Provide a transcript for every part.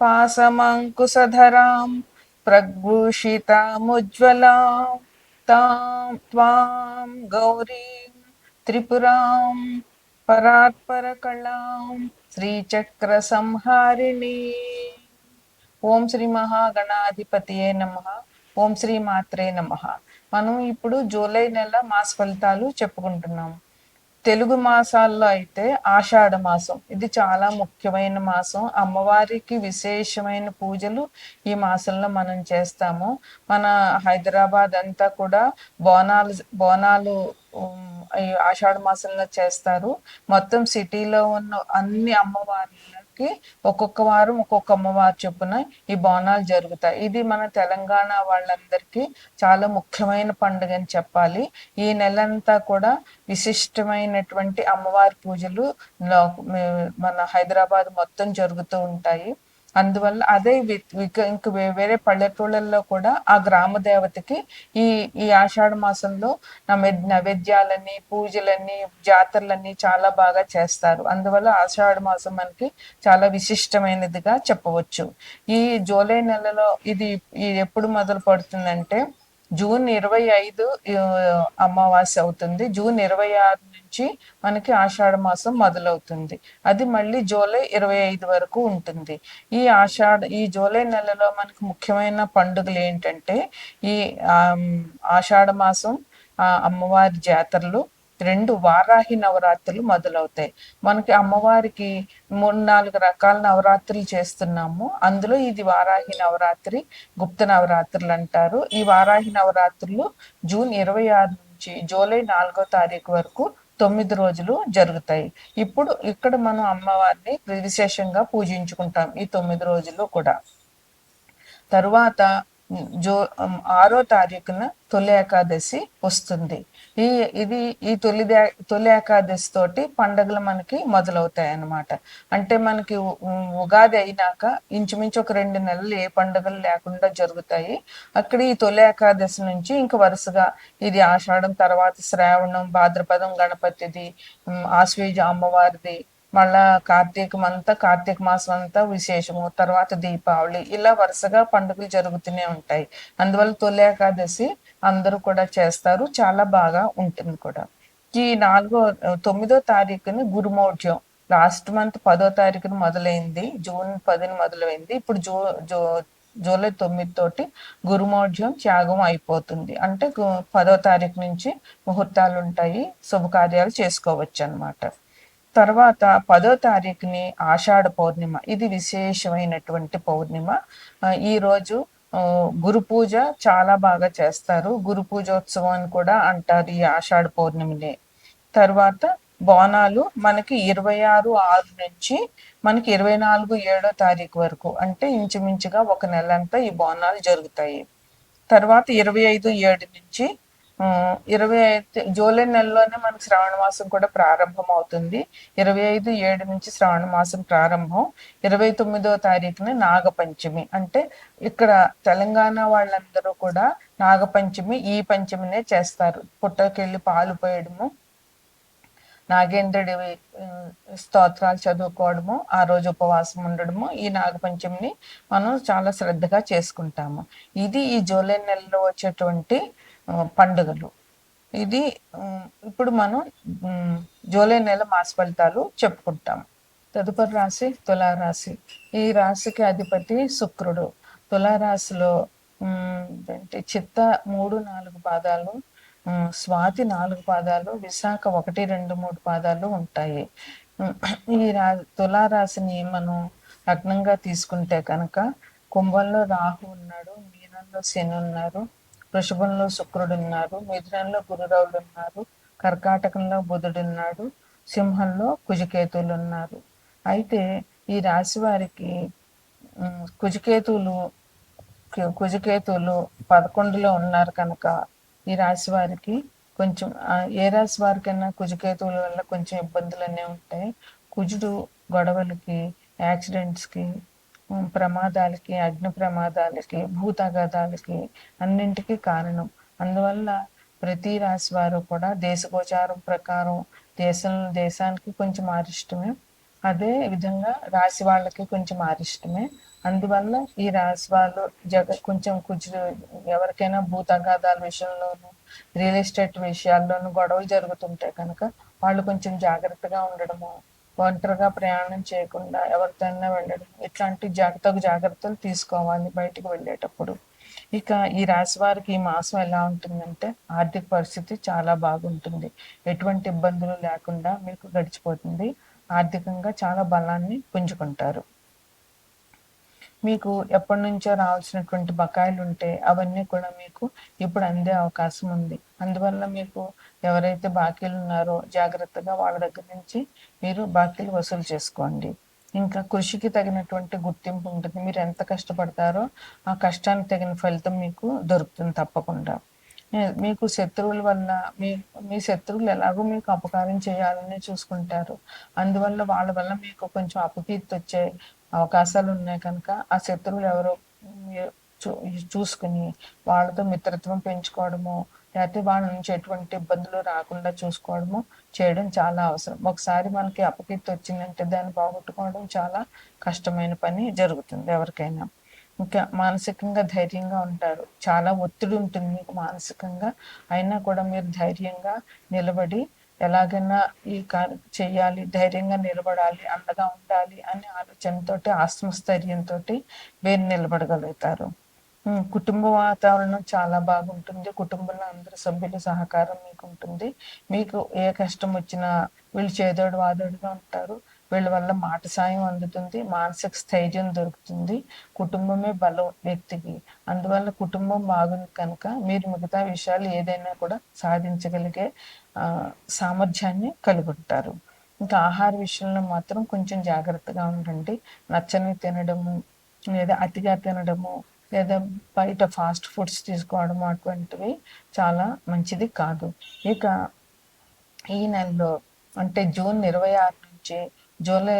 पासमङ्कुशधरां प्रभूषितामुज्ज्वलां तां त्वां गौरीं त्रिपुरां परात्परकलां श्रीचक्रसंहारिणी ఓం శ్రీ మహాగణాధిపతియే నమ ఓం శ్రీ మాత్రే నమ మనం ఇప్పుడు జూలై నెల మాస ఫలితాలు చెప్పుకుంటున్నాము తెలుగు మాసాల్లో అయితే ఆషాఢ మాసం. ఇది చాలా ముఖ్యమైన మాసం. అమ్మవారికి విశేషమైన పూజలు ఈ మాసంలో మనం చేస్తాము. మన హైదరాబాద్ అంతా కూడా బోనాలు బోనాలు ఆషాఢ మాసంలో చేస్తారు. మొత్తం సిటీలో ఉన్న అన్ని అమ్మవార్లకి ఒక్కొక్క వారం ఒక్కొక్క అమ్మవారు చొప్పున ఈ బోనాలు జరుగుతాయి. ఇది మన తెలంగాణ వాళ్ళందరికీ చాలా ముఖ్యమైన పండుగ అని చెప్పాలి. ఈ నెలంతా కూడా విశిష్టమైనటువంటి అమ్మవారి పూజలు మన హైదరాబాద్ మొత్తం జరుగుతూ ఉంటాయి. అందువల్ల అదే వి- ఇంక వేరే పల్లెటూళ్ళల్లో కూడా ఆ గ్రామ దేవతకి ఈ ఈ ఆషాఢ మాసంలో నైవేద్యాలని పూజలని జాతరలన్నీ చాలా బాగా చేస్తారు. అందువల్ల ఆషాఢ మాసం మనకి చాలా విశిష్టమైనదిగా చెప్పవచ్చు. ఈ జూలై నెలలో ఇది ఎప్పుడు మొదలు పడుతుందంటే జూన్ ఇరవై ఐదు అమావాస్య అవుతుంది. జూన్ ఇరవై ఆరు వచ్చి మనకి ఆషాఢ మాసం మొదలవుతుంది. అది మళ్ళీ జూలై ఇరవై ఐదు వరకు ఉంటుంది. ఈ ఆషాఢ ఈ జూలై నెలలో మనకి ముఖ్యమైన పండుగలు ఏంటంటే ఈ ఆషాఢ మాసం అమ్మవారి జాతరలు రెండు వారాహి నవరాత్రులు మొదలవుతాయి. మనకి అమ్మవారికి మూడు నాలుగు రకాల నవరాత్రులు చేస్తున్నాము. అందులో ఇది వారాహి నవరాత్రి గుప్త నవరాత్రులు అంటారు. ఈ వారాహి నవరాత్రులు జూన్ ఇరవై ఆరు నుంచి జూలై నాలుగో తారీఖు వరకు తొమ్మిది రోజులు జరుగుతాయి. ఇప్పుడు ఇక్కడ మనం అమ్మవారిని విశేషంగా పూజించుకుంటాం ఈ తొమ్మిది రోజులు కూడా. తరువాత జో ఆరో తారీఖున తొలి ఏకాదశి వస్తుంది. ఈ ఇది ఈ తొలి తొలి ఏకాదశి తోటి పండుగలు మనకి మొదలవుతాయి అన్నమాట అంటే మనకి ఉగాది అయినాక ఇంచుమించు ఒక రెండు నెలలు ఏ పండుగలు లేకుండా జరుగుతాయి. అక్కడ ఈ తొలి ఏకాదశి నుంచి ఇంక వరుసగా ఇది ఆషాఢం తర్వాత శ్రావణం భాద్రపదం గణపతిది ఆశ్వేజ అమ్మవారిది మళ్ళా కార్తీకం అంతా కార్తీక మాసం అంతా విశేషము. తర్వాత దీపావళి. ఇలా వరుసగా పండుగలు జరుగుతూనే ఉంటాయి. అందువల్ల తొలి ఏకాదశి అందరూ కూడా చేస్తారు. చాలా బాగా ఉంటుంది కూడా. ఈ నాలుగో తొమ్మిదో తారీఖుని గురుమౌఢ్యం లాస్ట్ మంత్ పదో తారీఖున మొదలైంది. జూన్ పదిన మొదలైంది. ఇప్పుడు జూ జూ జూలై తొమ్మిది తోటి గురుమౌఢ్యం త్యాగం అయిపోతుంది. అంటే పదో తారీఖు నుంచి ముహూర్తాలు ఉంటాయి శుభకార్యాలు చేసుకోవచ్చు అనమాట తర్వాత పదో తారీఖుని ఆషాఢ పౌర్ణిమ. ఇది విశేషమైనటువంటి పౌర్ణిమ. ఈరోజు గురు పూజ చాలా బాగా చేస్తారు. గురు పూజోత్సవం అని కూడా అంటారు ఈ ఆషాఢ పౌర్ణమిని. తర్వాత బోనాలు మనకి ఇరవై ఆరు ఆరు నుంచి మనకి ఇరవై నాలుగు ఏడో తారీఖు వరకు. అంటే ఇంచుమించుగా ఒక నెల అంతా ఈ బోనాలు జరుగుతాయి. తర్వాత ఇరవై ఐదు ఏడు నుంచి ఇరవై ఐదు జూలై నెలలోనే మనకి శ్రావణ మాసం కూడా ప్రారంభం అవుతుంది ఇరవై ఐదు ఏడు నుంచి శ్రావణ మాసం ప్రారంభం. ఇరవై తొమ్మిదో తారీఖున నాగపంచమి. అంటే ఇక్కడ తెలంగాణ వాళ్ళందరూ కూడా నాగపంచమి ఈ పంచమినే చేస్తారు. పుట్టకెళ్ళి పాలు పోయడము నాగేంద్రుడి స్తోత్రాలు చదువుకోవడము ఆ రోజు ఉపవాసం ఉండడము ఈ నాగపంచమిని మనం చాలా శ్రద్ధగా చేసుకుంటాము. ఇది ఈ జూలై నెలలో వచ్చేటువంటి పండుగలు. ఇది ఇప్పుడు మనం జూలై నెల మాస ఫలితాలు చెప్పుకుంటాం. తదుపరి రాశి తులారాశి. ఈ రాశికి అధిపతి శుక్రుడు. తులారాశిలో అంటే చిత్త మూడు నాలుగు పాదాలు స్వాతి నాలుగు పాదాలు విశాఖ ఒకటి రెండు మూడు పాదాలు ఉంటాయి. ఈ రా తులారాశిని మనం లగ్నంగా తీసుకుంటే కనుక కుంభంలో రాహు ఉన్నాడు మీనంలో శని ఉన్నారు వృషభంలో శుక్రుడు ఉన్నారు మిథునంలో గురురావుడు ఉన్నారు కర్కాటకంలో బుధుడు ఉన్నాడు సింహంలో కుజకేతువులు ఉన్నారు అయితే ఈ రాశి వారికి కుజకేతువులు కుజకేతువులు పదకొండులో ఉన్నారు కనుక ఈ రాశి వారికి కొంచెం ఏ రాశి వారికైనా కుజకేతువుల వల్ల కొంచెం ఇబ్బందులు అనేవి ఉంటాయి. కుజుడు గొడవలకి యాక్సిడెంట్స్కి ప్రమాదాలకి అగ్ని ప్రమాదాలకి భూతగదాలకి అన్నింటికీ కారణం. అందువల్ల ప్రతి రాశి వారు కూడా దేశగోచారం ప్రకారం దేశం దేశానికి కొంచెం ఆరిష్టమే అదే విధంగా రాశి వాళ్ళకి కొంచెం ఆరిష్టమే అందువల్ల ఈ రాశి వాళ్ళు జగ కొంచెం కొంచెం ఎవరికైనా భూతగాదాల విషయంలోనూ రియల్ ఎస్టేట్ విషయాల్లోనూ గొడవలు జరుగుతుంటే కనుక వాళ్ళు కొంచెం జాగ్రత్తగా ఉండడము ఒంటరిగా ప్రయాణం చేయకుండా ఎవరితోనైనా వెళ్ళడం ఇట్లాంటి జాగ్రత్త జాగ్రత్తలు తీసుకోవాలి బయటకు వెళ్ళేటప్పుడు. ఇక ఈ రాశి వారికి ఈ మాసం ఎలా ఉంటుందంటే ఆర్థిక పరిస్థితి చాలా బాగుంటుంది. ఎటువంటి ఇబ్బందులు లేకుండా మీకు గడిచిపోతుంది. ఆర్థికంగా చాలా బలాన్ని పుంజుకుంటారు. మీకు ఎప్పటి నుంచో రావాల్సినటువంటి బకాయిలు ఉంటే అవన్నీ కూడా మీకు ఇప్పుడు అందే అవకాశం ఉంది. అందువల్ల మీకు ఎవరైతే బాకీలు ఉన్నారో జాగ్రత్తగా వాళ్ళ దగ్గర నుంచి మీరు బాకీలు వసూలు చేసుకోండి. ఇంకా కృషికి తగినటువంటి గుర్తింపు ఉంటుంది. మీరు ఎంత కష్టపడతారో ఆ కష్టానికి తగిన ఫలితం మీకు దొరుకుతుంది తప్పకుండా. మీకు శత్రువుల వల్ల మీ మీ శత్రువులు ఎలాగో మీకు అపకారం చేయాలని చూసుకుంటారు. అందువల్ల వాళ్ళ వల్ల మీకు కొంచెం అపకీర్తి వచ్చే అవకాశాలు ఉన్నాయి కనుక ఆ శత్రువులు ఎవరో చూసుకుని వాళ్ళతో మిత్రత్వం పెంచుకోవడము లేకపోతే వాళ్ళ నుంచి ఎటువంటి ఇబ్బందులు రాకుండా చూసుకోవడము చేయడం చాలా అవసరం. ఒకసారి మనకి అపకీర్తి వచ్చిందంటే దాన్ని పోగొట్టుకోవడం చాలా కష్టమైన పని జరుగుతుంది ఎవరికైనా. ఇంకా మానసికంగా ధైర్యంగా ఉంటారు. చాలా ఒత్తిడి ఉంటుంది మీకు మానసికంగా. అయినా కూడా మీరు ధైర్యంగా నిలబడి ఎలాగైనా ఈ కార్య చేయాలి ధైర్యంగా నిలబడాలి అండగా ఉండాలి అనే ఆలోచనతోటి ఆత్మస్థైర్యంతో వేరు నిలబడగలుగుతారు. కుటుంబ వాతావరణం చాలా బాగుంటుంది. కుటుంబంలో అందరి సభ్యుల సహకారం మీకు ఉంటుంది మీకు ఏ కష్టం వచ్చినా వీళ్ళు చేదోడు వాదోడుగా ఉంటారు. వీళ్ళ వల్ల మాట సాయం అందుతుంది మానసిక స్థైర్యం దొరుకుతుంది కుటుంబమే బలం వ్యక్తికి. అందువల్ల కుటుంబం బాగుంది కనుక మీరు మిగతా విషయాలు ఏదైనా కూడా సాధించగలిగే సామర్థ్యాన్ని కలుగుంటారు. ఇంకా ఆహార విషయంలో మాత్రం కొంచెం జాగ్రత్తగా ఉండండి. నచ్చని తినడము లేదా అతిగా తినడము లేదా బయట ఫాస్ట్ ఫుడ్స్ తీసుకోవడం అటువంటివి చాలా మంచిది కాదు. ఇక ఈ నెలలో అంటే జూన్ ఇరవై ఆరు నుంచి జూలై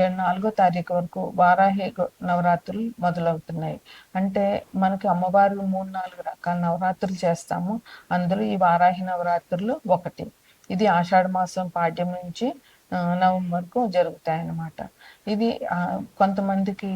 ఏడు నాలుగో తారీఖు వరకు వారాహి నవరాత్రులు మొదలవుతున్నాయి. అంటే మనకి అమ్మవారు మూడు నాలుగు రకాల నవరాత్రులు చేస్తాము. అందులో ఈ వారాహి నవరాత్రులు ఒకటి. ఇది ఆషాఢ మాసం పాడ్యం నుంచి నవంబర్కు నవంబర్ వరకు జరుగుతాయి అన్నమాట ఇది కొంతమందికి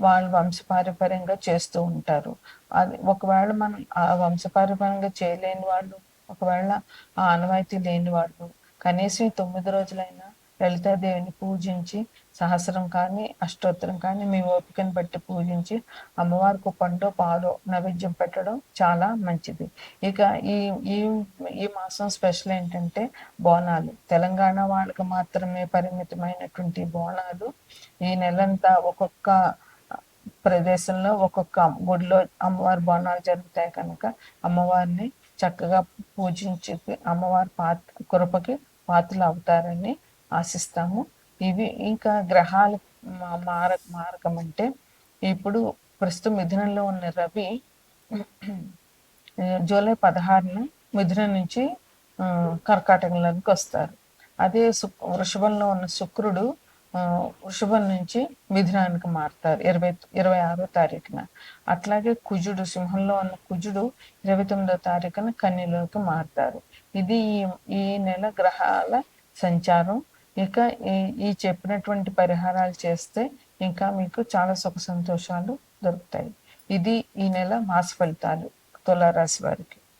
వాళ్ళు వంశపారంపర్యంగా చేస్తూ ఉంటారు. అది ఒకవేళ మనం ఆ వంశపారంపర్యంగా చేయలేని వాళ్ళు ఒకవేళ ఆ ఆనవాయితీ లేని వాళ్ళు కనీసం తొమ్మిది రోజులైనా లలితాదేవిని పూజించి సహస్రం కానీ అష్టోత్తరం కానీ మీ ఓపికను బట్టి పూజించి అమ్మవారికి పండు పాలు నైవేద్యం పెట్టడం చాలా మంచిది. ఇక ఈ ఈ ఈ మాసం స్పెషల్ ఏంటంటే బోనాలు. తెలంగాణ వాళ్ళకి మాత్రమే పరిమితమైనటువంటి బోనాలు. ఈ నెలంతా ఒక్కొక్క ప్రదేశంలో ఒక్కొక్క గుడిలో అమ్మవారి బోనాలు జరుగుతాయి కనుక అమ్మవారిని చక్కగా పూజించి అమ్మవారి పాత కృపకి పాత్రలు అవుతారని ఆశిస్తాము. ఇవి ఇంకా గ్రహాల మార మారకం అంటే ఇప్పుడు ప్రస్తుతం మిథునంలో ఉన్న రవి జూలై పదహారున మిథునం నుంచి కర్కాటకంలోకి వస్తారు. అదే సు వృషభంలో ఉన్న శుక్రుడు వృషభం నుంచి మిథునానికి మారుతారు ఇరవై ఇరవై ఆరో తారీఖున. అట్లాగే కుజుడు సింహంలో ఉన్న కుజుడు ఇరవై తొమ్మిదో తారీఖున కన్యలోకి మారుతారు. ఇది ఈ ఈ నెల గ్రహాల సంచారం. ఇక ఈ ఈ చెప్పినటువంటి పరిహారాలు చేస్తే ఇంకా మీకు చాలా సుఖ సంతోషాలు దొరుకుతాయి. ఇది ఈ నెల మాస ఫలితాలు తులారాశి వారికి.